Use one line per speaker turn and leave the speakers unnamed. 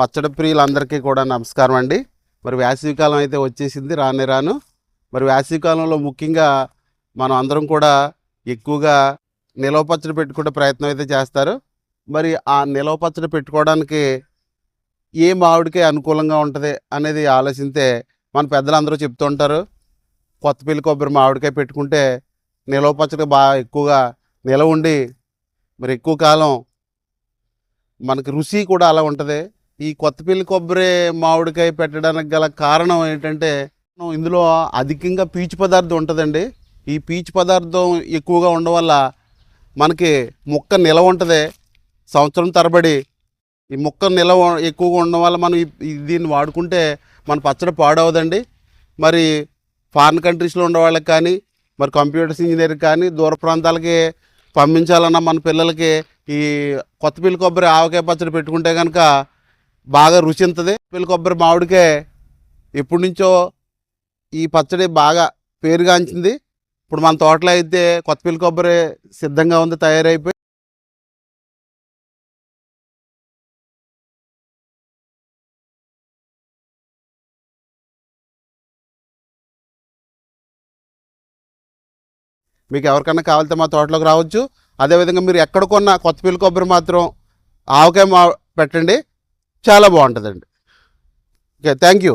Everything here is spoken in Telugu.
పచ్చడి ప్రియులందరికీ కూడా నమస్కారం అండి. మరి వేసవికాలం అయితే వచ్చేసింది రానే రాను. మరి వేసవికాలంలో ముఖ్యంగా మనం అందరం కూడా ఎక్కువగా నిలవ పచ్చడి పెట్టుకునే ప్రయత్నం అయితే చేస్తారు. మరి ఆ నిలవ పచ్చడి పెట్టుకోవడానికి ఏ మామిడికి అనుకూలంగా ఉంటుంది అనేది ఆలోచిస్తే మన పెద్దలందరూ చెప్తుంటారు కొత్తపల్లి కొబ్బరి మామిడికాయ పెట్టుకుంటే నిలవ పచ్చడి బాగా ఎక్కువగా నిలవ ఉండి మరి ఎక్కువ కాలం మనకి రుచి కూడా అలా ఉంటుంది. ఈ కొత్తపల్లి కొబ్బరి మామిడికాయ పెట్టడానికి గల కారణం ఏంటంటే ఇందులో అధికంగా పీచు పదార్థం ఉంటుందండి. ఈ పీచు పదార్థం ఎక్కువగా ఉండడం వల్ల మనకి మొక్క నిలవ ఉంటుంది. సంవత్సరం తరబడి ఈ మొక్క నిలవ ఎక్కువగా ఉండడం వల్ల మనం దీన్ని వాడుకుంటే మన పచ్చడి పాడవదండి. మరి ఫారిన్ కంట్రీస్లో ఉండేవాళ్ళకి కానీ మరి కంప్యూటర్స్ ఇంజనీర్ కానీ దూర ప్రాంతాలకి పంపించాలన్న మన పిల్లలకి ఈ కొత్తపల్లి కొబ్బరి ఆవకాయ పచ్చడి పెట్టుకుంటే కనుక బాగా రుచి ఉంటుంది పిల్లి కొబ్బరి మామిడికాయ ఎప్పటి నుంచో ఈ పచ్చడి బాగా పేరుగాంచింది. ఇప్పుడు మన తోటలో అయితే కొత్తపల్లి కొబ్బరి సిద్ధంగా ఉంది తయారైపోయి మీకు ఎవరికైనా కావాలితే మా తోటలోకి రావచ్చు. అదేవిధంగా మీరు ఎక్కడ కొన్న కొత్తపల్లి కొబ్బరి మాత్రం ఆవకాయ మా పెట్టండి. చాలా బాగుంటుందండి. Okay thank you